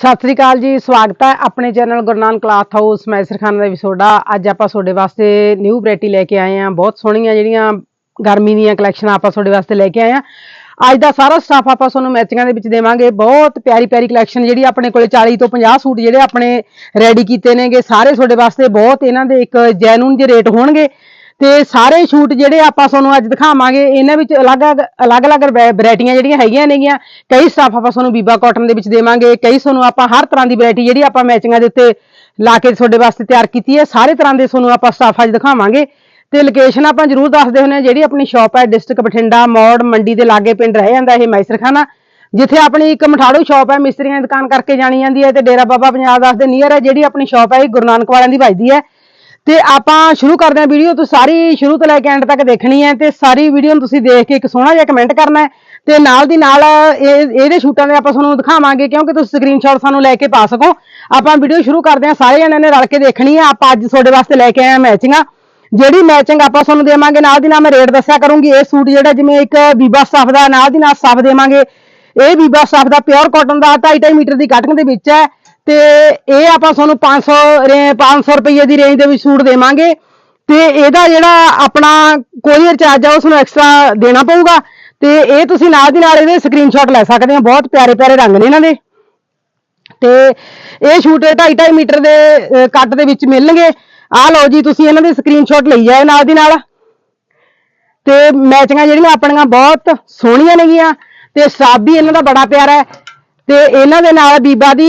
ਸਤਿ ਸ੍ਰੀ ਅਕਾਲ ਜੀ, ਸਵਾਗਤ ਹੈ ਆਪਣੇ channel Gurnan cloth house. Messrs Khan ਦਾ ਵਿਸੋਡਾ ਅੱਜ ਆਪਾਂ ਤੁਹਾਡੇ ਵਾਸਤੇ ਨਿਊ ਵੈਰਾਈਟੀ ਲੈ ਕੇ ਆਏ ਹਾਂ। ਬਹੁਤ ਸੋਹਣੀਆਂ ਜਿਹੜੀਆਂ ਗਰਮੀ ਦੀਆਂ ਕਲੈਕਸ਼ਨਾਂ ਆਪਾਂ ਤੁਹਾਡੇ ਵਾਸਤੇ ਲੈ ਕੇ ਆਏ ਹਾਂ। ਅੱਜ ਦਾ ਸਾਰਾ ਸਟਾਫ ਆਪਾਂ ਤੁਹਾਨੂੰ ਮੈਚਿੰਗਾਂ ਦੇ ਵਿੱਚ ਦੇਵਾਂਗੇ। ਬਹੁਤ ਪਿਆਰੀ ਪਿਆਰੀ ਕਲੈਕਸ਼ਨ ਜਿਹੜੀ ਆਪਣੇ ਕੋਲੇ 40 ਤੋਂ 50 ਸੂਟ ਜਿਹੜੇ ਆਪਣੇ ਰੈਡੀ ਕੀਤੇ ਨੇਗੇ। ਸਾਰੇ ਤੁਹਾਡੇ ਵਾਸਤੇ ਬਹੁਤ ਇਹਨਾਂ ਦੇ ਇੱਕ ਜੈਨੂਨ ਜੇ ਰੇਟ ਹੋਣਗੇ। ਤੇ ਸਾਰੇ ਸ਼ੂਟ ਜਿਹੜੇ ਆਪਾਂ ਤੁਹਾਨੂੰ ਅੱਜ ਦਿਖਾਵਾਂਗੇ, ਇਹਨਾਂ ਵਿੱਚ ਅਲੱਗ-ਅਲੱਗ ਅਲੱਗ-ਅਲੱਗ ਵੈਰਾਈਟੀਆਂ ਜਿਹੜੀਆਂ ਹੈਗੀਆਂ ਨੇਗੀਆਂ। ਕਈ ਸਟਾਫ ਆਪਾਂ ਤੁਹਾਨੂੰ ਬੀਬਾ ਕਾਟਨ ਦੇ ਵਿੱਚ ਦੇਵਾਂਗੇ, ਕਈ ਤੁਹਾਨੂੰ ਆਪਾਂ ਹਰ ਤਰ੍ਹਾਂ ਦੀ ਵੈਰਾਈਟੀ ਜਿਹੜੀ ਆਪਾਂ ਮੈਚਿੰਗਾਂ ਦੇ ਉੱਤੇ ਲਾ ਕੇ ਤੁਹਾਡੇ ਵਾਸਤੇ ਤਿਆਰ ਕੀਤੀ ਹੈ, ਸਾਰੇ ਤਰ੍ਹਾਂ ਦੇ ਤੁਹਾਨੂੰ ਆਪਾਂ ਸਟਾਫ ਅੱਜ ਦਿਖਾਵਾਂਗੇ। ਤੇ ਲੋਕੇਸ਼ਨ ਆਪਾਂ ਜਰੂਰ ਦੱਸਦੇ ਹੁੰਦੇ ਹਾਂ, ਜਿਹੜੀ ਆਪਣੀ ਸ਼ਾਪ ਹੈ ਡਿਸਟ੍ਰਿਕਟ ਬਠਿੰਡਾ, ਮੌੜ, ਮੰਡੀ ਦੇ ਲਾਗੇ ਪਿੰਡ ਰਹਿ ਜਾਂਦਾ ਇਹ ਮੈਸਰਖਾਨਾ। ਜਿੱਥੇ ਆਪਣੀ ਇੱਕ ਮਠਾੜੂ ਸ਼ਾਪ ਹੈ, ਮਿਸਤਰੀਆਂ ਦੀ ਦੁਕਾਨ ਕਰਕੇ ਜਾਣੀ ਜਾਂਦੀ ਹੈ ਤੇ ਡੇਰਾ ਬਾਬਾ ਪੰਜਾਬ ਦਾਸ ਦੇ ਨੀਅਰ ਹੈ ਜਿਹੜੀ ਆਪਣੀ ਸ਼ਾਪ ਹੈ, ਇਹ ਗੁਰੂ ਨਾਨਕ ਵਾਲਿਆਂ ਦੀ ਵੱਜਦੀ ਹੈ। ਤੇ ਆਪਾਂ ਸ਼ੁਰੂ ਕਰਦੇ ਹਾਂ ਵੀਡੀਓ ਤੁਸੀਂ ਸਾਰੀ ਸ਼ੁਰੂ ਤੋਂ ਲੈ ਕੇ ਐਂਡ ਤੱਕ ਦੇਖਣੀ ਹੈ ਤੇ ਸਾਰੀ ਵੀਡੀਓ ਨੂੰ ਤੁਸੀਂ ਦੇਖ ਕੇ ਇੱਕ ਸੋਹਣਾ ਜਿਹਾ ਕਮੈਂਟ ਕਰਨਾ ਹੈ ਤੇ ਨਾਲ ਦੀ ਨਾਲ ਇਹ, ਇਹਦੇ ਸ਼ੂਟਾਂ ਦੇ ਆਪਾਂ ਤੁਹਾਨੂੰ ਦਿਖਾਵਾਂਗੇ ਕਿਉਂਕਿ ਤੁਸੀਂ ਸਕਰੀਨਸ਼ਾਟ ਸਾਨੂੰ ਲੈ ਕੇ ਪਾ ਸਕੋ। ਆਪਾਂ ਵੀਡੀਓ ਸ਼ੁਰੂ ਕਰਦੇ ਹਾਂ, ਸਾਰੇ ਜਣਿਆਂ ਨੇ ਰਲ ਕੇ ਦੇਖਣੀ ਹੈ, ਆਪਾਂ ਅੱਜ ਤੁਹਾਡੇ ਵਾਸਤੇ ਲੈ ਕੇ ਆਏ ਹਾਂ ਮੈਚਿੰਗਾਂ ਜਿਹੜੀ ਮੈਚਿੰਗ ਆਪਾਂ ਤੁਹਾਨੂੰ ਦੇਵਾਂਗੇ, ਨਾਲ ਦੀ ਨਾਲ ਮੈਂ ਰੇਟ ਦੱਸਿਆ ਕਰੂੰਗੀ, ਇਹ ਸੂਟ ਜਿਹੜਾ ਜਿਵੇਂ ਇੱਕ ਬੀਬਾ ਸਟਫ ਦਾ, ਨਾਲ ਦੀ ਨਾਲ ਸਟਫ ਦੇਵਾਂਗੇ। ਇਹ ਬੀਬਾ ਸਟਫ ਦਾ ਪਿਓਰ ਕਾਟਨ ਦਾ 2.5 ਮੀਟਰ ਦੀ ਕਟਿੰਗ ਦੇ ਵਿੱਚ ਹੈ। ਤੇ ਇਹ ਆਪਾਂ ਤੁਹਾਨੂੰ 500 ਰੇ- 500 ਰੁਪਏ ਦੀ ਰੇਂਜ ਦੇ ਵਿੱਚ ਸੂਟ ਦੇਵਾਂਗੇ। ਤੇ ਇਹਦਾ ਜਿਹੜਾ ਆਪਣਾ ਕੋਰੀਅਰ ਚਾਰਜ ਆ ਉਸ ਨੂੰ ਐਕਸਟਰਾ ਦੇਣਾ ਪਊਗਾ। ਤੇ ਇਹ ਤੁਸੀਂ ਨਾਲ ਦੀ ਨਾਲ ਇਹਦੇ ਸਕਰੀਨਸ਼ਾਟ ਲੈ ਸਕਦੇ ਹੋ ਬਹੁਤ ਪਿਆਰੇ ਪਿਆਰੇ ਰੰਗ ਨੇ ਇਹਨਾਂ ਦੇ। ਤੇ ਇਹ ਸ਼ੂਟ 2.5 ਮੀਟਰ ਦੇ ਕੱਟ ਦੇ ਵਿੱਚ ਮਿਲਣਗੇ। ਆਹ ਲਓ ਜੀ, ਤੁਸੀਂ ਇਹਨਾਂ ਦੇ ਸਕਰੀਨਸ਼ਾਟ ਲਈ ਜਾਏ ਨਾਲ ਦੀ ਨਾਲ। ਤੇ ਮੈਚਿੰਗਾਂ ਜਿਹੜੀਆਂ ਆਪਣੀਆਂ ਬਹੁਤ ਸੋਹਣੀਆਂ ਨੇਗੀਆਂ। ਤੇ ਸਟਾਫ ਵੀ ਇਹਨਾਂ ਦਾ ਬੜਾ ਪਿਆਰਾ ਹੈ। ਤੇ ਇਹਨਾਂ ਦੇ ਨਾਲ ਬੀਬਾ ਦੀ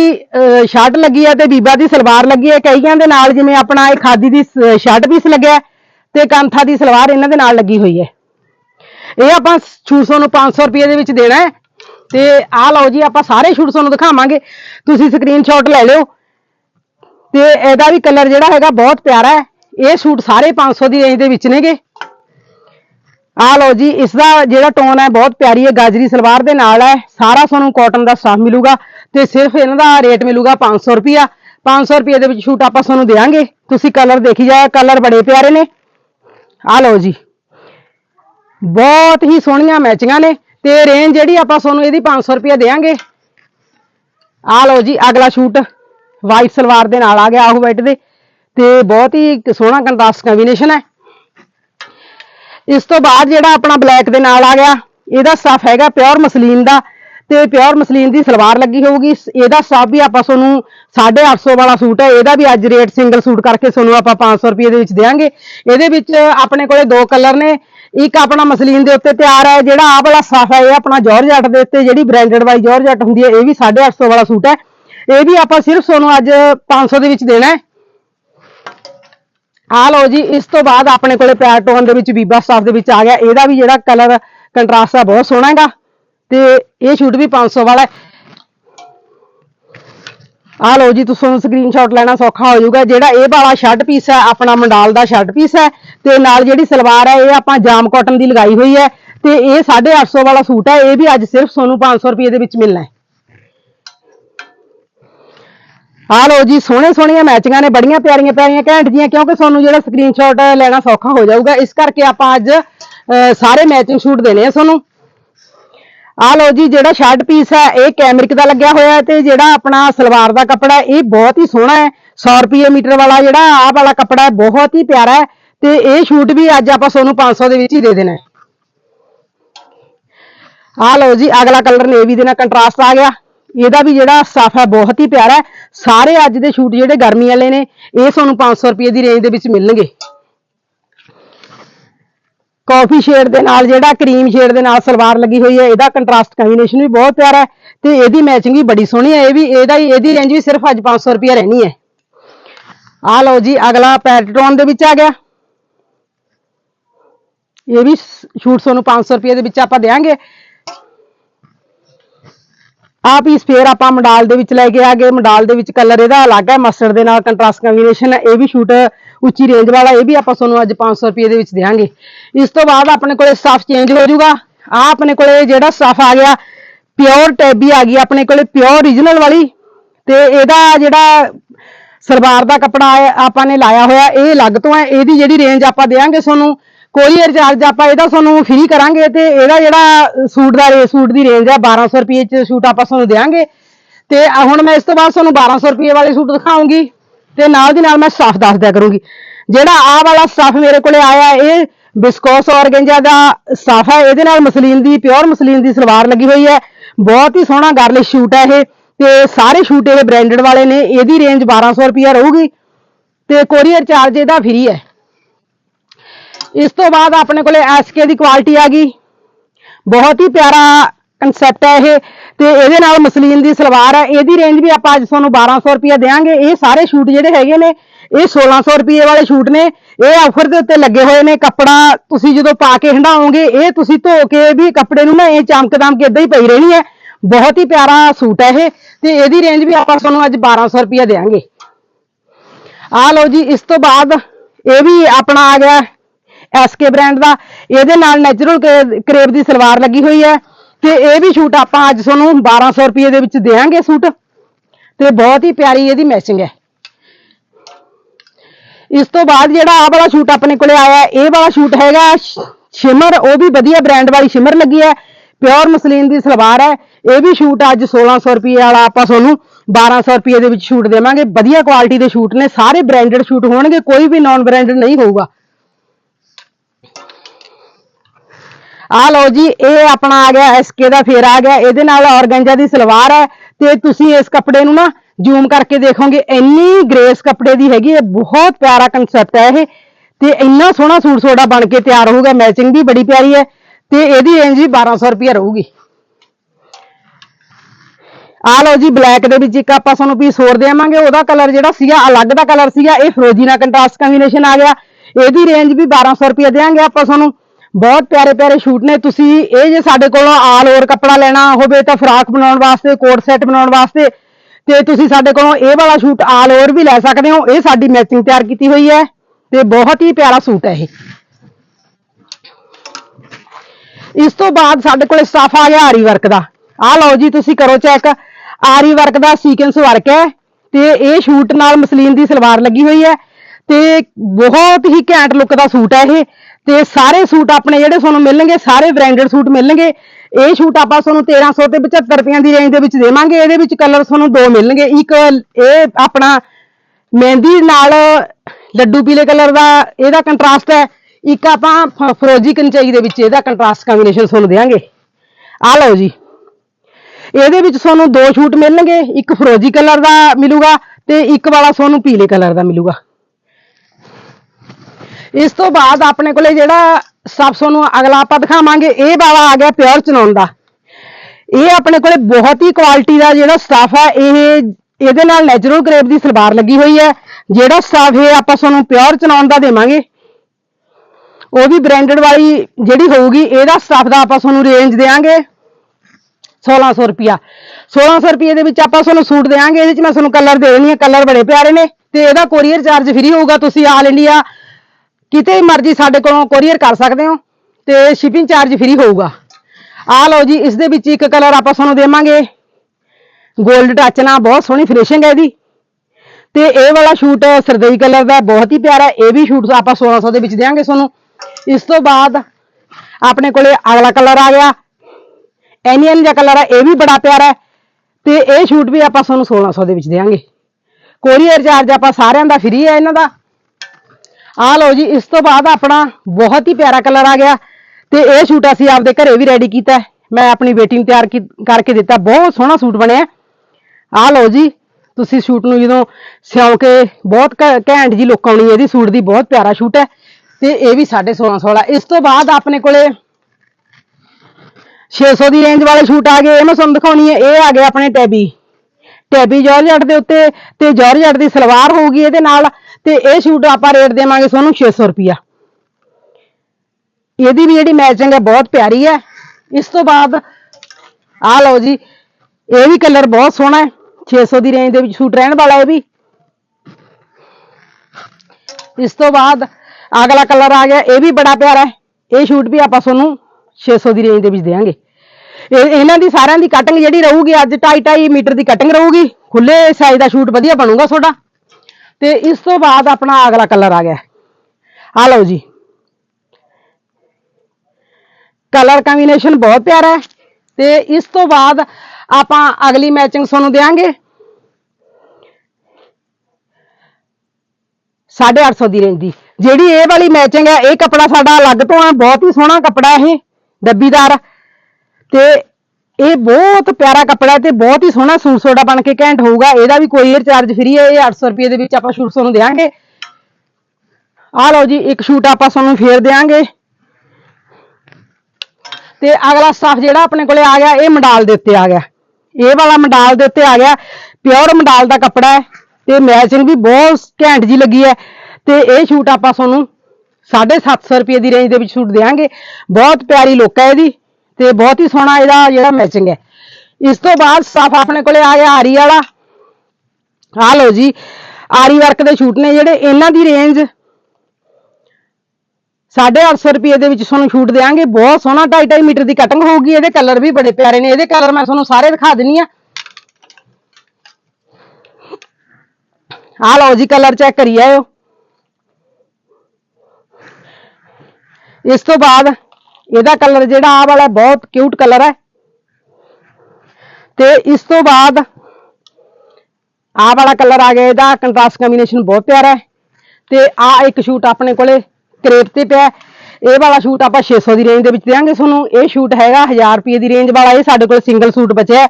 ਸ਼ਰਟ ਲੱਗੀ ਹੈ ਤੇ ਬੀਬਾ ਦੀ ਸਲਵਾਰ ਲੱਗੀ ਹੈ ਕਈਆਂ ਦੇ ਨਾਲ ਜਿਵੇਂ ਆਪਣਾ ਇਹ ਖਾਦੀ ਦੀ ਸ਼ਰਟ ਪੀਸ ਲੱਗਿਆ ਹੈ ਤੇ ਕੰਥਾ ਦੀ ਸਲਵਾਰ ਇਹਨਾਂ ਦੇ ਨਾਲ ਲੱਗੀ ਹੋਈ ਹੈ। ਇਹ ਆਪਾਂ ਸ਼ੂਟ ਤੁਹਾਨੂੰ 500 ਰੁਪਏ ਦੇ ਵਿੱਚ ਦੇਣਾ ਹੈ। ਤੇ ਆਹ ਲਓ ਜੀ, ਆਪਾਂ ਸਾਰੇ ਸ਼ੂਟ ਨੂੰ ਦਿਖਾਵਾਂਗੇ। ਤੁਸੀਂ ਸਕਰੀਨਸ਼ਾਟ ਲੈ ਲਿਓ। ਤੇ ਇਹਦਾ ਵੀ ਕਲਰ ਜਿਹੜਾ ਹੈਗਾ ਬਹੁਤ ਪਿਆਰਾ ਹੈ। ਇਹ ਸੂਟ ਸਾਰੇ 500 ਦੀ ਰੇਂਜ ਦੇ ਵਿੱਚ ਨੇਗੇ। ਆ ਲਓ ਜੀ ਇਸ ਦਾ ਜਿਹੜਾ ਟੋਨ ਹੈ, ਬਹੁਤ ਪਿਆਰੀ ਹੈ। ਗਾਜਰੀ ਸਲਵਾਰ ਦੇ ਨਾਲ ਹੈ। ਸਾਰਾ ਤੁਹਾਨੂੰ ਕਾਟਨ ਦਾ ਸਟਾਫ ਮਿਲੂਗਾ ਤੇ ਸਿਰਫ ਇਹਨਾਂ ਦਾ ਰੇਟ ਮਿਲੂਗਾ 500 ਰੁਪਿਆ 500 ਰੁਪਏ ਦੇ ਵਿੱਚ ਸ਼ੂਟ ਆਪਾਂ ਤੁਹਾਨੂੰ ਦੇਵਾਂਗੇ ਤੁਸੀਂ ਕਲਰ ਦੇਖੀ ਜਾਓ ਕਲਰ ਬੜੇ ਪਿਆਰੇ ਨੇ। ਆ ਲਓ ਜੀ। ਬਹੁਤ ਹੀ ਸੋਹਣੀਆਂ ਮੈਚਿੰਗਾਂ ਨੇ ਤੇ ਰੇਂਜ ਜਿਹੜੀ ਆਪਾਂ ਤੁਹਾਨੂੰ ਇਹਦੀ 500 ਰੁਪਏ ਦੇਵਾਂਗੇ ਆ ਲਓ ਜੀ, ਅਗਲਾ ਸ਼ੂਟ ਵਾਈਟ ਸਲਵਾਰ ਦੇ ਨਾਲ ਆ ਗਿਆ ਆਹੂ ਵਾਈਟ ਦੇ। ਤੇ ਬਹੁਤ ਹੀ ਸੋਹਣਾ ਕੰਟਰਾਸਟ ਕੰਬੀਨੇਸ਼ਨ ਹੈ। ਇਸ ਤੋਂ ਬਾਅਦ ਜਿਹੜਾ ਆਪਣਾ ਬਲੈਕ ਦੇ ਨਾਲ ਆ ਗਿਆ, ਇਹਦਾ ਸਟਫ ਹੈਗਾ ਪਿਓਰ ਮਸਲੀਨ ਦਾ, ਤੇ ਪਿਓਰ ਮਸਲੀਨ ਦੀ ਸਲਵਾਰ ਲੱਗੀ ਹੋਊਗੀ। ਇਹਦਾ ਸਟਫ ਵੀ ਆਪਾਂ ਤੁਹਾਨੂੰ 850 ਵਾਲਾ ਸੂਟ ਹੈ, ਇਹਦਾ ਵੀ ਅੱਜ ਰੇਟ ਸਿੰਗਲ ਸੂਟ ਕਰਕੇ ਤੁਹਾਨੂੰ ਆਪਾਂ 500 ਰੁਪਏ ਦੇ ਵਿੱਚ ਦੇਵਾਂਗੇ ਇਹਦੇ ਵਿੱਚ ਆਪਣੇ ਕੋਲੇ ਦੋ ਕਲਰ ਨੇ, ਇੱਕ ਆਪਣਾ ਮਸਲੀਨ ਦੇ ਉੱਤੇ ਤਿਆਰ ਹੈ, ਜਿਹੜਾ ਆਹ ਵਾਲਾ ਸਟਫ ਹੈ, ਇਹ ਆਪਣਾ ਜਾਰਜਟ ਦੇ ਉੱਤੇ, ਜਿਹੜੀ ਬ੍ਰਾਂਡਡ ਬਾਈ ਜਾਰਜਟ ਹੁੰਦੀ ਹੈ, ਇਹ ਵੀ 850 ਵਾਲਾ ਸੂਟ ਹੈ। ਇਹ ਵੀ ਆਪਾਂ ਸਿਰਫ ਤੁਹਾਨੂੰ ਅੱਜ 500 ਦੇ ਵਿੱਚ ਦੇਣਾ ਹੈ। ਆ ਲਓ ਜੀ, ਇਸ ਤੋਂ ਬਾਅਦ ਆਪਣੇ ਕੋਲੇ ਪੈਰ ਟੋਨ ਦੇ ਵਿੱਚ ਬੀਬਾ ਸਟਾਫ ਦੇ ਵਿੱਚ ਆ ਗਿਆ। ਇਹਦਾ ਵੀ ਜਿਹੜਾ ਕਲਰ ਕੰਟਰਾਸਟ ਆ, ਬਹੁਤ ਸੋਹਣਾ ਹੈਗਾ। ਤੇ ਇਹ ਸ਼ੂਟ ਵੀ 500 ਵਾਲਾ ਹੈ। ਆ ਲਓ ਜੀ, ਤੁਸੀਂ ਸਕਰੀਨਸ਼ਾਟ ਲੈਣਾ ਸੌਖਾ ਹੋ ਜਾਊਗਾ। ਜਿਹੜਾ ਇਹ ਵਾਲਾ ਸ਼ਰਟ ਪੀਸ ਹੈ, ਆਪਣਾ ਮੰਡਾਲ ਦਾ ਸ਼ਰਟ ਪੀਸ ਹੈ। ਤੇ ਨਾਲ ਜਿਹੜੀ ਸਲਵਾਰ ਹੈ, ਇਹ ਆਪਾਂ ਜਾਮ ਕਾਟਨ ਦੀ ਲਗਾਈ ਹੋਈ ਹੈ। ਤੇ ਇਹ 850 ਵਾਲਾ ਸੂਟ ਹੈ। ਇਹ ਵੀ ਅੱਜ ਸਿਰਫ ਤੁਹਾਨੂੰ 500 ਰੁਪਏ ਦੇ ਵਿੱਚ ਮਿਲਣਾ ਹੈ। ਆ ਲਓ ਜੀ ਸੋਹਣੇ ਸੋਹਣੀਆਂ ਮੈਚਿੰਗਾਂ ਨੇ ਬੜੀਆਂ ਪਿਆਰੀਆਂ ਪਿਆਰੀਆਂ ਘੈਂਟ ਜੀਆਂ, ਕਿਉਂਕਿ ਤੁਹਾਨੂੰ ਜਿਹੜਾ ਸਕਰੀਨਸ਼ਾਟ ਲੈਣਾ ਸੌਖਾ ਹੋ ਜਾਊਗਾ। ਇਸ ਕਰਕੇ ਆਪਾਂ ਅੱਜ ਸਾਰੇ ਮੈਚਿੰਗ ਸ਼ੂਟ ਦੇਣੇ ਆ ਤੁਹਾਨੂੰ। ਆ ਲਓ ਜੀ, ਜਿਹੜਾ ਸ਼ਰਟ ਪੀਸ ਹੈ, ਇਹ ਕੈਮਰਿਕ ਦਾ ਲੱਗਿਆ ਹੋਇਆ ਹੈ ਤੇ ਜਿਹੜਾ ਆਪਣਾ ਸਲਵਾਰ ਦਾ ਕੱਪੜਾ ਇਹ ਬਹੁਤ ਹੀ ਸੋਹਣਾ ਹੈ। 100 ਰੁਪਏ ਮੀਟਰ ਵਾਲਾ ਜਿਹੜਾ ਆਹ ਵਾਲਾ ਕੱਪੜਾ ਹੈ, ਬਹੁਤ ਹੀ ਪਿਆਰਾ ਹੈ ਤੇ ਇਹ ਸ਼ੂਟ ਵੀ ਅੱਜ ਆਪਾਂ ਤੁਹਾਨੂੰ 500 ਦੇ ਵਿੱਚ ਹੀ ਦੇ ਦੇਣਾ ਹੈ। ਆ ਲਓ ਜੀ, ਅਗਲਾ ਕਲਰ ਨੇਵੀ ਦੇ ਨਾਲ ਕੰਟਰਾਸਟ ਆ ਗਿਆ। ਇਹਦਾ ਵੀ ਜਿਹੜਾ ਸਟਫ ਹੈ, ਬਹੁਤ ਹੀ ਪਿਆਰਾ ਹੈ। ਸਾਰੇ ਅੱਜ ਦੇ ਸ਼ੂਟ ਜਿਹੜੇ ਗਰਮੀ ਵਾਲੇ ਨੇ, ਇਹ ਤੁਹਾਨੂੰ 500 ਰੁਪਏ ਦੀ ਰੇਂਜ ਦੇ ਵਿੱਚ ਮਿਲਣਗੇ। ਕਾਫੀ ਸ਼ੇਡ ਦੇ ਨਾਲ ਜਿਹੜਾ ਕਰੀਮ ਸ਼ੇਡ ਦੇ ਨਾਲ ਸਲਵਾਰ ਲੱਗੀ ਹੋਈ ਹੈ, ਇਹਦਾ ਕੰਟਰਾਸਟ ਕੰਬੀਨੇਸ਼ਨ ਵੀ ਬਹੁਤ ਪਿਆਰਾ ਹੈ ਤੇ ਇਹਦੀ ਮੈਚਿੰਗ ਵੀ ਬੜੀ ਸੋਹਣੀ ਹੈ। ਇਹ ਵੀ, ਇਹਦਾ ਹੀ, ਇਹਦੀ ਰੇਂਜ ਵੀ ਸਿਰਫ ਅੱਜ 500 ਰੁਪਏ ਰਹਿਣੀ ਹੈ। ਆ ਲਓ ਜੀ, ਅਗਲਾ ਪੈਟਰੋਨ ਦੇ ਵਿੱਚ ਆ ਗਿਆ। ਇਹ ਵੀ ਸ਼ੂਟ ਤੁਹਾਨੂੰ 500 ਰੁਪਏ ਦੇ ਵਿੱਚ ਆਪਾਂ ਦੇਵਾਂਗੇ ਆ ਪੀਸ ਫੇਰ ਆਪਾਂ ਮੰਡਾਲ ਦੇ ਵਿੱਚ ਲੈ ਕੇ ਆ ਗਏ। ਮੰਡਾਲ ਦੇ ਵਿੱਚ ਕਲਰ ਇਹਦਾ ਅਲੱਗ ਹੈ ਮਸਟਰਡ ਦੇ ਨਾਲ ਕੰਟਰਾਸਟ ਕੰਬੀਨੇਸ਼ਨ ਹੈ। ਇਹ ਵੀ ਸ਼ੂਟ ਉੱਚੀ ਰੇਂਜ ਵਾਲਾ, ਇਹ ਵੀ ਆਪਾਂ ਤੁਹਾਨੂੰ ਅੱਜ 500 ਰੁਪਏ ਦੇ ਵਿੱਚ ਦੇਵਾਂਗੇ ਇਸ ਤੋਂ ਬਾਅਦ ਆਪਣੇ ਕੋਲੇ ਸਟਫ ਚੇਂਜ ਹੋ ਜਾਊਗਾ। ਆ ਆਪਣੇ ਕੋਲੇ ਜਿਹੜਾ ਸਟਫ ਆ ਗਿਆ ਪਿਓਰ ਟੈਬੀ ਆ ਗਈ ਆਪਣੇ ਕੋਲੇ ਪਿਓਰ ਓਰੀਜਨਲ ਵਾਲੀ। ਤੇ ਇਹਦਾ ਜਿਹੜਾ ਸਲਵਾਰ ਦਾ ਕੱਪੜਾ ਹੈ ਆਪਾਂ ਨੇ ਲਾਇਆ ਹੋਇਆ, ਇਹ ਅਲੱਗ ਤੋਂ ਹੈ। ਇਹਦੀ ਜਿਹੜੀ ਰੇਂਜ ਆਪਾਂ ਦੇਵਾਂਗੇ ਤੁਹਾਨੂੰ ਕੋਰੀਅਰ ਚਾਰਜ ਆਪਾਂ ਇਹਦਾ ਤੁਹਾਨੂੰ ਫ੍ਰੀ ਕਰਾਂਗੇ ਤੇ ਇਹਦਾ ਜਿਹੜਾ ਸੂਟ ਦਾ ਰੇ ਸੂਟ ਦੀ ਰੇਂਜ ਹੈ 1200 ਰੁਪਏ ਚ ਸੂਟ ਆਪਾਂ ਤੁਹਾਨੂੰ ਦੇਵਾਂਗੇ ਤੇ ਹੁਣ ਮੈਂ ਇਸ ਤੋਂ ਬਾਅਦ ਤੁਹਾਨੂੰ 1200 ਰੁਪਏ ਵਾਲੇ ਸੂਟ ਦਿਖਾਉਂਗੀ ਤੇ ਨਾਲ ਦੀ ਨਾਲ ਮੈਂ ਸਟਾਫ ਦੱਸ ਦਿਆ ਕਰੂੰਗੀ। ਜਿਹੜਾ ਆਹ ਵਾਲਾ ਸਟਾਫ ਮੇਰੇ ਕੋਲੇ ਆਇਆ ਇਹ ਬਿਸਕੋਸ ਔਰਗੈਂਜਾ ਦਾ ਸਟਾਫ ਹੈ ਇਹਦੇ ਨਾਲ ਮਸਲੀਨ ਦੀ ਪਿਓਰ ਮਸਲੀਨ ਦੀ ਸਲਵਾਰ ਲੱਗੀ ਹੋਈ ਹੈ। ਬਹੁਤ ਹੀ ਸੋਹਣਾ ਗਾਰਲਿਸ਼ ਸ਼ੂਟ ਹੈ ਇਹ ਤੇ ਸਾਰੇ ਸ਼ੂਟ ਇਹ ਬ੍ਰਾਂਡਡ ਵਾਲੇ ਨੇ, ਇਹਦੀ ਰੇਂਜ 1200 ਰੁਪਏ ਰਹੂਗੀ। ਤੇ ਕੋਰੀਅਰ ਚਾਰਜ ਇਹਦਾ ਫ੍ਰੀ ਹੈ। ਇਸ ਤੋਂ ਬਾਅਦ ਆਪਣੇ ਕੋਲੇ ਐਸਕੇ ਦੀ ਕੁਆਲਿਟੀ ਆ ਗਈ। ਬਹੁਤ ਹੀ ਪਿਆਰਾ ਕਨਸੈਪਟ ਹੈ ਇਹ। ਤੇ ਇਹਦੇ ਨਾਲ ਮਸਲੀਨ ਦੀ ਸਲਵਾਰ ਹੈ। ਇਹਦੀ ਰੇਂਜ ਵੀ ਆਪਾਂ ਅੱਜ ਤੁਹਾਨੂੰ 1200 ਰੁਪਏ ਦੇਵਾਂਗੇ ਇਹ ਸਾਰੇ ਸ਼ੂਟ ਜਿਹੜੇ ਹੈਗੇ ਨੇ, ਇਹ 1600 ਰੁਪਏ ਵਾਲੇ ਸ਼ੂਟ ਨੇ। ਇਹ ਆਫਰ ਦੇ ਉੱਤੇ ਲੱਗੇ ਹੋਏ ਨੇ ਕੱਪੜਾ। ਤੁਸੀਂ ਜਦੋਂ ਪਾ ਕੇ ਹੰਡਾਓਗੇ ਇਹ ਤੁਸੀਂ ਧੋ ਕੇ ਵੀ ਕੱਪੜੇ ਨੂੰ ਨਾ ਇਹ ਚਮਕ ਦਮਕ ਇਦਾਂ ਹੀ ਪਈ ਰਹਿਣੀ ਹੈ। ਬਹੁਤ ਹੀ ਪਿਆਰਾ ਸੂਟ ਹੈ ਇਹ। ਤੇ ਇਹਦੀ ਰੇਂਜ ਵੀ ਆਪਾਂ ਤੁਹਾਨੂੰ ਅੱਜ 1200 ਰੁਪਏ ਦੇਵਾਂਗੇ ਆ ਲਓ ਜੀ, ਇਸ ਤੋਂ ਬਾਅਦ ਇਹ ਵੀ ਆਪਣਾ ਆ ਗਿਆ। ਐਸਕੇ ਬ੍ਰਾਂਡ ਦਾ। ਇਹਦੇ ਨਾਲ ਨੈਚੁਰਲ ਕਰੇਬ ਦੀ ਸਲਵਾਰ ਲੱਗੀ ਹੋਈ ਹੈ। ਤੇ ਇਹ ਵੀ ਸ਼ੂਟ ਆਪਾਂ ਅੱਜ ਤੁਹਾਨੂੰ 1200 ਰੁਪਏ ਦੇ ਵਿੱਚ ਦੇਵਾਂਗੇ ਸੂਟ। ਤੇ ਬਹੁਤ ਹੀ ਪਿਆਰੀ ਇਹਦੀ ਮੈਚਿੰਗ ਹੈ। ਇਸ ਤੋਂ ਬਾਅਦ ਜਿਹੜਾ ਆਹ ਵਾਲਾ ਸ਼ੂਟ ਆਪਣੇ ਕੋਲੇ ਆਇਆ, ਇਹ ਵਾਲਾ ਸ਼ੂਟ ਹੈਗਾ ਸ਼ਿਮਰ ਉਹ ਵੀ ਵਧੀਆ ਬ੍ਰਾਂਡ ਵਾਲੀ ਸ਼ਿਮਰ ਲੱਗੀ ਹੈ। ਪਿਓਰ ਮਸਲੀਨ ਦੀ ਸਲਵਾਰ ਹੈ। ਇਹ ਵੀ ਸ਼ੂਟ ਅੱਜ 1600 ਰੁਪਏ ਵਾਲਾ ਆਪਾਂ ਤੁਹਾਨੂੰ 1200 ਰੁਪਏ ਦੇ ਵਿੱਚ ਸ਼ੂਟ ਦੇਵਾਂਗੇ। ਵਧੀਆ ਕੁਆਲਿਟੀ ਦੇ ਸ਼ੂਟ ਨੇ। ਸਾਰੇ ਬ੍ਰਾਂਡਡ ਸ਼ੂਟ ਹੋਣਗੇ। ਕੋਈ ਵੀ ਨਾਨ ਬ੍ਰਾਂਡਡ ਨਹੀਂ ਹੋਊਗਾ। ਆ ਲਓ ਜੀ, ਇਹ ਆਪਣਾ ਆ ਗਿਆ ਐਸਕੇ ਦਾ ਫੇਰ ਆ ਗਿਆ, ਇਹਦੇ ਨਾਲ ਔਰਗੰਜਾ ਦੀ ਸਲਵਾਰ ਹੈ ਤੇ ਤੁਸੀਂ ਇਸ ਕੱਪੜੇ ਨੂੰ ਨਾ ਜ਼ੂਮ ਕਰਕੇ ਦੇਖੋਗੇ, ਇੰਨੀ ਗ੍ਰੇਸ ਕੱਪੜੇ ਦੀ ਹੈਗੀ ਇਹ ਬਹੁਤ ਪਿਆਰਾ ਕਨਸੈਪਟ ਹੈ ਇਹ, ਤੇ ਇੰਨਾ ਸੋਹਣਾ ਸੂਟ ਸੋਡਾ ਬਣ ਕੇ ਤਿਆਰ ਹੋਊਗਾ ਮੈਚਿੰਗ ਵੀ ਬੜੀ ਪਿਆਰੀ ਹੈ, ਤੇ ਇਹਦੀ ਰੇਂਜ ਵੀ 1200 ਰੁਪਏ ਰਹੂਗੀ। ਆ ਲਓ ਜੀ ਬਲੈਕ ਦੇ ਵਿੱਚ ਇੱਕ ਆਪਾਂ ਤੁਹਾਨੂੰ ਪੀਸ ਹੋਰ ਦੇਵਾਂਗੇ, ਉਹਦਾ ਕਲਰ ਜਿਹੜਾ ਸੀਗਾ, ਅਲੱਗ ਦਾ ਕਲਰ ਸੀਗਾ, ਇਹ ਫਰੋਜੀ ਨਾਲ ਕੰਟਰਾਸਟ ਕੰਬੀਨੇਸ਼ਨ ਆ ਗਿਆ, ਇਹਦੀ ਰੇਂਜ ਵੀ 1200 ਰੁਪਏ ਦੇਵਾਂਗੇ ਆਪਾਂ ਤੁਹਾਨੂੰ। ਬਹੁਤ ਪਿਆਰੇ ਪਿਆਰੇ ਸ਼ੂਟ ਨੇ। ਤੁਸੀਂ ਇਹ ਜੇ ਸਾਡੇ ਕੋਲੋਂ ਆਲ ਓਵਰ ਕੱਪੜਾ ਲੈਣਾ ਹੋਵੇ ਤਾਂ ਫਰਾਕ ਬਣਾਉਣ ਵਾਸਤੇ, ਕੋਟ ਸੈੱਟ ਬਣਾਉਣ ਵਾਸਤੇ, ਤੇ ਤੁਸੀਂ ਸਾਡੇ ਕੋਲੋਂ ਇਹ ਵਾਲਾ ਸ਼ੂਟ ਆਲ ਓਵਰ ਵੀ ਲੈ ਸਕਦੇ ਹੋ। ਇਹ ਸਾਡੀ ਮੈਚਿੰਗ ਤਿਆਰ ਕੀਤੀ ਹੋਈ ਹੈ ਤੇ ਬਹੁਤ ਹੀ ਪਿਆਰਾ ਸੂਟ ਹੈ ਇਹ। ਇਸ ਤੋਂ ਬਾਅਦ ਸਾਡੇ ਕੋਲੇ ਸਟਾਫ ਆ ਗਿਆ ਆਰੀ ਵਰਕ ਦਾ। ਆ ਲਓ ਜੀ, ਤੁਸੀਂ ਕਰੋ ਚੈੱਕ ਆਰੀ ਵਰਕ ਦਾ ਸੀਕੁਐਂਸ ਵਰਕ ਹੈ ਤੇ ਇਹ ਸ਼ੂਟ ਨਾਲ ਮਸਲੀਨ ਦੀ ਸਲਵਾਰ ਲੱਗੀ ਹੋਈ ਹੈ ਤੇ ਬਹੁਤ ਹੀ ਘੈਂਟ ਲੁੱਕ ਦਾ ਸੂਟ ਹੈ ਇਹ। ਤੇ ਸਾਰੇ ਸੂਟ ਆਪਣੇ ਜਿਹੜੇ ਤੁਹਾਨੂੰ ਮਿਲਣਗੇ, ਸਾਰੇ ਬ੍ਰਾਂਡਡ ਸੂਟ ਮਿਲਣਗੇ। ਇਹ ਸ਼ੂਟ ਆਪਾਂ ਤੁਹਾਨੂੰ 1300 ਤੇ 75 ਰੁਪਈਆਂ ਦੀ ਰੇਂਜ ਦੇ ਵਿੱਚ ਦੇਵਾਂਗੇ। ਇਹਦੇ ਵਿੱਚ ਕਲਰ ਤੁਹਾਨੂੰ ਦੋ ਮਿਲਣਗੇ। ਇੱਕ ਇਹ ਆਪਣਾ ਮਹਿੰਦੀ ਨਾਲ ਲੱਡੂ ਪੀਲੇ ਕਲਰ ਦਾ ਇਹਦਾ ਕੰਟਰਾਸਟ ਹੈ। ਇੱਕ ਆਪਾਂ ਫ- ਫਰੋਜੀ ਕੰਚਾਈ ਦੇ ਵਿੱਚ ਇਹਦਾ ਕੰਟਰਾਸਟ ਕੰਬੀਨੇਸ਼ਨ ਤੁਹਾਨੂੰ ਦੇਵਾਂਗੇ। ਆ ਲਓ ਜੀ। ਇਹਦੇ ਵਿੱਚ ਤੁਹਾਨੂੰ ਦੋ ਸ਼ੂਟ ਮਿਲਣਗੇ। ਇੱਕ ਫਰੋਜੀ ਕਲਰ ਦਾ ਮਿਲੂਗਾ ਤੇ ਇੱਕ ਵਾਲਾ ਤੁਹਾਨੂੰ ਪੀਲੇ ਕਲਰ ਦਾ ਮਿਲੂਗਾ। ਇਸ ਤੋਂ ਬਾਅਦ ਆਪਣੇ ਕੋਲੇ ਜਿਹੜਾ ਸਭ ਤੁਹਾਨੂੰ ਅਗਲਾ ਆਪਾਂ ਦਿਖਾਵਾਂਗੇ, ਇਹ ਵਾਲਾ ਆ ਗਿਆ ਪਿਓਰ ਚਨੌਨ ਦਾ। ਇਹ ਆਪਣੇ ਕੋਲੇ ਬਹੁਤ ਹੀ ਕੁਆਲਿਟੀ ਦਾ ਜਿਹੜਾ ਸਟਾਫ ਹੈ ਇਹ ਇਹਦੇ ਨਾਲ ਨੈਚੁਰਲ ਕਰੇਪ ਦੀ ਸਲਵਾਰ ਲੱਗੀ ਹੋਈ ਹੈ। ਜਿਹੜਾ ਸਟਾਫ ਇਹ ਆਪਾਂ ਤੁਹਾਨੂੰ ਪਿਓਰ ਚਨੌਨ ਦਾ ਦੇਵਾਂਗੇ, ਉਹ ਵੀ ਬ੍ਰਾਂਡਡ ਵਾਲੀ ਜਿਹੜੀ ਹੋਊਗੀ, ਇਹਦਾ ਸਟਾਫ ਦਾ ਆਪਾਂ ਤੁਹਾਨੂੰ ਰੇਂਜ ਦੇਵਾਂਗੇ 1600 ਰੁਪਿਆ 1600 ਰੁਪਏ ਦੇ ਵਿੱਚ ਆਪਾਂ ਤੁਹਾਨੂੰ ਸੂਟ ਦੇਵਾਂਗੇ, ਇਹਦੇ ਵਿੱਚ ਮੈਂ ਤੁਹਾਨੂੰ ਕਲਰ ਦੇ ਦੇਣੀ ਹੈ ਕਲਰ ਬੜੇ ਪਿਆਰੇ ਨੇ ਤੇ ਇਹਦਾ ਕੋਰੀਅਰ ਚਾਰਜ ਫ੍ਰੀ ਹੋਊਗਾ, ਤੁਸੀਂ ਆਲ ਇੰਡੀਆ ਕਿਤੇ ਮਰਜ਼ੀ ਸਾਡੇ ਕੋਲੋਂ ਕੋਰੀਅਰ ਕਰ ਸਕਦੇ ਹੋ ਤੇ ਸ਼ਿਪਿੰਗ ਚਾਰਜ ਫ੍ਰੀ ਹੋਊਗਾ। ਆ ਲਓ ਜੀ, ਇਸ ਦੇ ਵਿੱਚ ਇੱਕ ਕਲਰ ਆਪਾਂ ਤੁਹਾਨੂੰ ਦੇਵਾਂਗੇ। 골ਡ ਟੱਚ ਨਾਲ ਬਹੁਤ ਸੋਹਣੀ ਫਿਨਿਸ਼ਿੰਗ ਹੈ ਇਹਦੀ। ਤੇ ਇਹ ਵਾਲਾ ਸ਼ੂਟ ਸਰਦਈ ਕਲਰ ਦਾ ਬਹੁਤ ਹੀ ਪਿਆਰਾ ਇਹ ਵੀ ਸ਼ੂਟ ਆਪਾਂ 1600 ਦੇ ਵਿੱਚ ਦੇਵਾਂਗੇ ਤੁਹਾਨੂੰ। ਇਸ ਤੋਂ ਬਾਅਦ ਆਪਣੇ ਕੋਲੇ ਅਗਲਾ ਕਲਰ ਆ ਗਿਆ। ਐਨੀਅਨ ਜਿਹਾ ਕਲਰ ਹੈ ਇਹ ਵੀ ਬੜਾ ਪਿਆਰਾ ਹੈ। ਤੇ ਇਹ ਸ਼ੂਟ ਵੀ ਆਪਾਂ ਤੁਹਾਨੂੰ 1600 ਦੇ ਵਿੱਚ ਦੇਵਾਂਗੇ ਕੋਰੀਅਰ ਚਾਰਜ ਆਪਾਂ ਸਾਰਿਆਂ ਦਾ ਫ੍ਰੀ ਹੈ ਇਹਨਾਂ ਦਾ। ਆ ਲਓ ਜੀ, ਇਸ ਤੋਂ ਬਾਅਦ ਆਪਣਾ ਬਹੁਤ ਹੀ ਪਿਆਰਾ ਕਲਰ ਆ ਗਿਆ ਤੇ ਇਹ ਸੂਟ ਅਸੀਂ ਆਪਦੇ ਘਰੇ ਵੀ ਰੈਡੀ ਕੀਤਾ ਮੈਂ ਆਪਣੀ ਬੇਟੀ ਨੂੰ ਤਿਆਰ ਕੀ- ਕਰਕੇ ਦਿੱਤਾ। ਬਹੁਤ ਸੋਹਣਾ ਸੂਟ ਬਣਿਆ। ਆ ਲਓ ਜੀ, ਤੁਸੀਂ ਸੂਟ ਨੂੰ ਜਦੋਂ ਸਿਉਂ ਕੇ ਬਹੁਤ ਘ- ਘੈਂਟ ਜੀ ਲੁੱਕ ਆਉਣੀ ਹੈ, ਇਹਦੀ ਸੂਟ ਦੀ ਬਹੁਤ ਪਿਆਰਾ ਸੂਟ ਹੈ ਤੇ ਇਹ ਵੀ 1650 ਵਾਲਾ ਇਸ ਤੋਂ ਬਾਅਦ ਆਪਣੇ ਕੋਲੇ 600 ਦੀ ਰੇਂਜ ਵਾਲੇ ਸੂਟ ਆ ਗਏ। ਇਹ ਮੈਂ ਤੁਹਾਨੂੰ ਦਿਖਾਉਣੀ ਹੈ। ਇਹ ਆ ਗਏ ਆਪਣੇ ਟੈਬੀ। ਟੈਬੀ ਜਾਰਜਟ ਦੇ ਉੱਤੇ ਤੇ ਜਾਰਜਟ ਦੀ ਸਲਵਾਰ ਹੋਊਗੀ ਇਹਦੇ ਨਾਲ। ਤੇ ਇਹ ਸੂਟ ਆਪਾਂ ਰੇਟ ਦੇਵਾਂਗੇ ਤੁਹਾਨੂੰ 600 ਰੁਪਿਆ ਇਹਦੀ ਵੀ ਜਿਹੜੀ ਮੈਚਿੰਗ ਹੈ ਬਹੁਤ ਪਿਆਰੀ ਹੈ। ਇਸ ਤੋਂ ਬਾਅਦ ਆ ਲਓ ਜੀ, ਇਹ ਵੀ ਕਲਰ ਬਹੁਤ ਸੋਹਣਾ ਹੈ। 600 ਦੀ ਰੇਂਜ ਦੇ ਵਿੱਚ ਸੂਟ ਰਹਿਣ ਵਾਲਾ ਇਹ ਵੀ। ਇਸ ਤੋਂ ਬਾਅਦ ਅਗਲਾ ਕਲਰ ਆ ਗਿਆ, ਇਹ ਵੀ ਬੜਾ ਪਿਆਰਾ ਹੈ। ਇਹ ਸ਼ੂਟ ਵੀ ਆਪਾਂ ਤੁਹਾਨੂੰ 600 ਦੀ ਰੇਂਜ ਦੇ ਵਿੱਚ ਦੇਵਾਂਗੇ। ਇਹ ਇਹਨਾਂ ਦੀ ਸਾਰਿਆਂ ਦੀ ਕਟਿੰਗ ਜਿਹੜੀ ਰਹੂਗੀ, ਅੱਜ 2.5 ਮੀਟਰ ਦੀ ਕਟਿੰਗ ਰਹੂਗੀ। ਖੁੱਲੇ ਸਾਈਜ਼ ਦਾ ਸ਼ੂਟ ਵਧੀਆ ਬਣੂਗਾ ਤੁਹਾਡਾ। ਤੇ ਇਸ ਤੋਂ ਬਾਅਦ ਆਪਣਾ ਅਗਲਾ ਕਲਰ ਆ ਗਿਆ। ਆ ਲਓ ਜੀ। ਕਲਰ ਕੰਬੀਨੇਸ਼ਨ ਬਹੁਤ ਪਿਆਰਾ ਹੈ ਤੇ ਇਸ ਤੋਂ ਬਾਅਦ ਆਪਾਂ ਅਗਲੀ ਮੈਚਿੰਗ ਤੁਹਾਨੂੰ ਦੇਾਂਗੇ 850 ਦੀ ਰੇਂਜ ਦੀ। ਜਿਹੜੀ ਇਹ ਵਾਲੀ ਮੈਚਿੰਗ ਹੈ, ਇਹ ਕੱਪੜਾ ਸਾਡਾ ਅਲੱਗ ਤੋਂ ਹੈ, ਬਹੁਤ ਹੀ ਸੋਹਣਾ ਕੱਪੜਾ ਇਹ ਡੱਬੀਦਾਰ ਤੇ ਇਹ ਬਹੁਤ ਪਿਆਰਾ ਕੱਪੜਾ ਹੈ ਤੇ ਬਹੁਤ ਹੀ ਸੋਹਣਾ ਸੂਟ ਸੋਡਾ ਬਣ ਕੇ ਘੈਂਟ ਹੋਊਗਾ। ਇਹਦਾ ਵੀ ਕੋਈ ਚਾਰਜ ਫ੍ਰੀ ਹੈ, ਇਹ 800 ਰੁਪਏ ਦੇ ਵਿੱਚ ਆਪਾਂ ਸ਼ੂਟ ਤੁਹਾਨੂੰ ਦੇਾਂਗੇ ਆ ਲਓ ਜੀ, ਇੱਕ ਸ਼ੂਟ ਆਪਾਂ ਤੁਹਾਨੂੰ ਫੇਰ ਦੇਾਂਗੇ ਤੇ ਅਗਲਾ ਸਟਾਫ ਜਿਹੜਾ ਆਪਣੇ ਕੋਲੇ ਆ ਗਿਆ, ਇਹ ਮੰਡਾਲ ਦੇ ਉੱਤੇ ਆ ਗਿਆ। ਇਹ ਵਾਲਾ ਮੰਡਾਲ ਦੇ ਉੱਤੇ ਆ ਗਿਆ ਪਿਓਰ ਮੰਡਾਲ ਦਾ ਕੱਪੜਾ ਹੈ ਤੇ ਮੈਚਿੰਗ ਵੀ ਬਹੁਤ ਘੈਂਟ ਜੀ ਲੱਗੀ ਹੈ। ਤੇ ਇਹ ਸ਼ੂਟ ਆਪਾਂ ਤੁਹਾਨੂੰ 750 ਰੁਪਏ ਦੀ ਰੇਂਜ ਦੇ ਵਿੱਚ ਸ਼ੂਟ ਦੇਾਂਗੇ ਬਹੁਤ ਪਿਆਰੀ ਲੁੱਕ ਹੈ ਇਹਦੀ। ਤੇ ਬਹੁਤ ਹੀ ਸੋਹਣਾ ਇਹਦਾ ਜਿਹੜਾ ਮੈਚਿੰਗ ਹੈ। ਇਸ ਤੋਂ ਬਾਅਦ ਸਟਾਫ ਆਪਣੇ ਕੋਲੇ ਆ ਗਿਆ ਆਰੀ ਵਾਲਾ। ਆ ਲਓ ਜੀ, ਆਰੀ ਵਰਕ ਦੇ ਸ਼ੂਟ ਨੇ ਜਿਹੜੇ, ਇਹਨਾਂ ਦੀ ਰੇਂਜ 850 ਰੁਪਏ ਦੇ ਵਿੱਚ ਤੁਹਾਨੂੰ ਛੂਟ ਦੇਾਂਗੇ ਬਹੁਤ ਸੋਹਣਾ 2.5 ਮੀਟਰ ਦੀ ਕਟਿੰਗ ਹੋਊਗੀ, ਇਹਦੇ ਕਲਰ ਵੀ ਬੜੇ ਪਿਆਰੇ ਨੇ। ਇਹਦੇ ਕਲਰ ਮੈਂ ਤੁਹਾਨੂੰ ਸਾਰੇ ਦਿਖਾ ਦਿੰਨੀ ਆ। ਆਹ ਲਓ ਜੀ ਕਲਰ ਚੈੱਕ ਕਰੀ ਆਇਓ। ਇਸ ਤੋਂ ਬਾਅਦ ਇਹਦਾ ਕਲਰ ਜਿਹੜਾ ਆਹ ਵਾਲਾ ਬਹੁਤ ਕਿਊਟ ਕਲਰ ਹੈ। ਤੇ ਇਸ ਤੋਂ ਬਾਅਦ ਆ ਵਾਲਾ ਕਲਰ ਆ ਗਿਆ, ਇਹਦਾ ਕੰਟਰਾਸਟ ਕੰਬੀਨੇਸ਼ਨ ਬਹੁਤ ਪਿਆਰਾ ਹੈ। ਤੇ ਆ ਇੱਕ ਸ਼ੂਟ ਆਪਣੇ ਕੋਲੇ ਕਰੇਪ ਤੇ ਪਿਆ ਇਹ ਵਾਲਾ ਸ਼ੂਟ ਆਪਾਂ 600 ਦੀ ਰੇਂਜ ਦੇ ਵਿੱਚ ਦੇਵਾਂਗੇ ਤੁਹਾਨੂੰ। ਇਹ ਸ਼ੂਟ ਹੈਗਾ 1000 ਰੁਪਏ ਦੀ ਰੇਂਜ ਵਾਲਾ, ਇਹ ਸਾਡੇ ਕੋਲ ਸਿੰਗਲ ਸ਼ੂਟ ਬਚਿਆ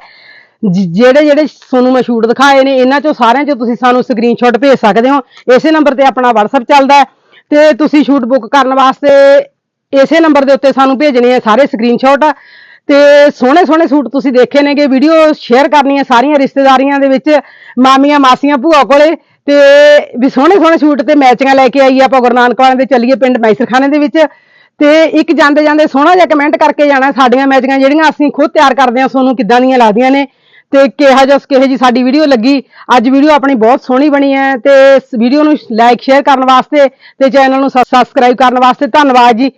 ਜਿਹੜੇ ਜਿਹੜੇ ਤੁਹਾਨੂੰ ਮੈਂ ਸ਼ੂਟ ਦਿਖਾਏ ਨੇ, ਇਹਨਾਂ ਚੋਂ ਸਾਰਿਆਂ ਚੋਂ ਤੁਸੀਂ ਸਾਨੂੰ ਸਕਰੀਨਸ਼ਾਟ ਭੇਜ ਸਕਦੇ ਹੋ। ਇਸੇ ਨੰਬਰ ਤੇ ਆਪਣਾ WhatsApp ਚੱਲਦਾ ਹੈ। ਤੇ ਤੁਸੀਂ ਸ਼ੂਟ ਬੁੱਕ ਕਰਨ ਵਾਸਤੇ ਇਸੇ ਨੰਬਰ ਦੇ ਉੱਤੇ ਸਾਨੂੰ ਭੇਜਣੇ ਆ ਸਾਰੇ ਸਕਰੀਨਸ਼ਾਟ ਤੇ ਸੋਹਣੇ ਸੋਹਣੇ ਸੂਟ ਤੁਸੀਂ ਦੇਖੇ ਨੇਗੇ, ਵੀਡੀਓ ਸ਼ੇਅਰ ਕਰਨੀ ਹੈ ਸਾਰੀਆਂ ਰਿਸ਼ਤੇਦਾਰੀਆਂ ਦੇ ਵਿੱਚ, ਮਾਮੀਆਂ, ਮਾਸੀਆਂ, ਭੂਆ ਕੋਲੇ। ਤੇ ਵੀ ਸੋਹਣੇ ਸੋਹਣੇ ਸੂਟ ਤੇ ਮੈਚਿੰਗਾਂ ਲੈ ਕੇ ਆਈਏ ਆਪਾਂ ਗੁਰੂ ਨਾਨਕ ਵਾਲਿਆਂ ਦੇ, ਚੱਲੀਏ ਪਿੰਡ ਮੈਸਰਖਾਨੇ ਦੇ ਵਿੱਚ। ਤੇ ਇੱਕ ਜਾਂਦੇ ਜਾਂਦੇ ਸੋਹਣਾ ਜਿਹਾ ਕਮੈਂਟ ਕਰਕੇ ਜਾਣਾ ਸਾਡੀਆਂ ਮੈਚਿੰਗਾਂ ਜਿਹੜੀਆਂ ਅਸੀਂ ਖੁਦ ਤਿਆਰ ਕਰਦੇ ਹਾਂ ਤੁਹਾਨੂੰ ਕਿੱਦਾਂ ਦੀਆਂ ਲੱਗਦੀਆਂ ਨੇ। ਤੇ ਕਿਹਾ ਜਿਹਾ, ਕਿਹੇ ਜੀ ਸਾਡੀ ਵੀਡੀਓ ਲੱਗੀ। ਅੱਜ ਵੀਡੀਓ ਆਪਣੀ ਬਹੁਤ ਸੋਹਣੀ ਬਣੀ ਹੈ ਤੇ ਇਸ ਵੀਡੀਓ ਨੂੰ ਲਾਈਕ ਸ਼ੇਅਰ ਕਰਨ ਵਾਸਤੇ ਤੇ ਚੈਨਲ ਨੂੰ ਸਬਸਕ੍ਰਾਈਬ ਕਰਨ ਵਾਸਤੇ ਧੰਨਵਾਦ ਜੀ।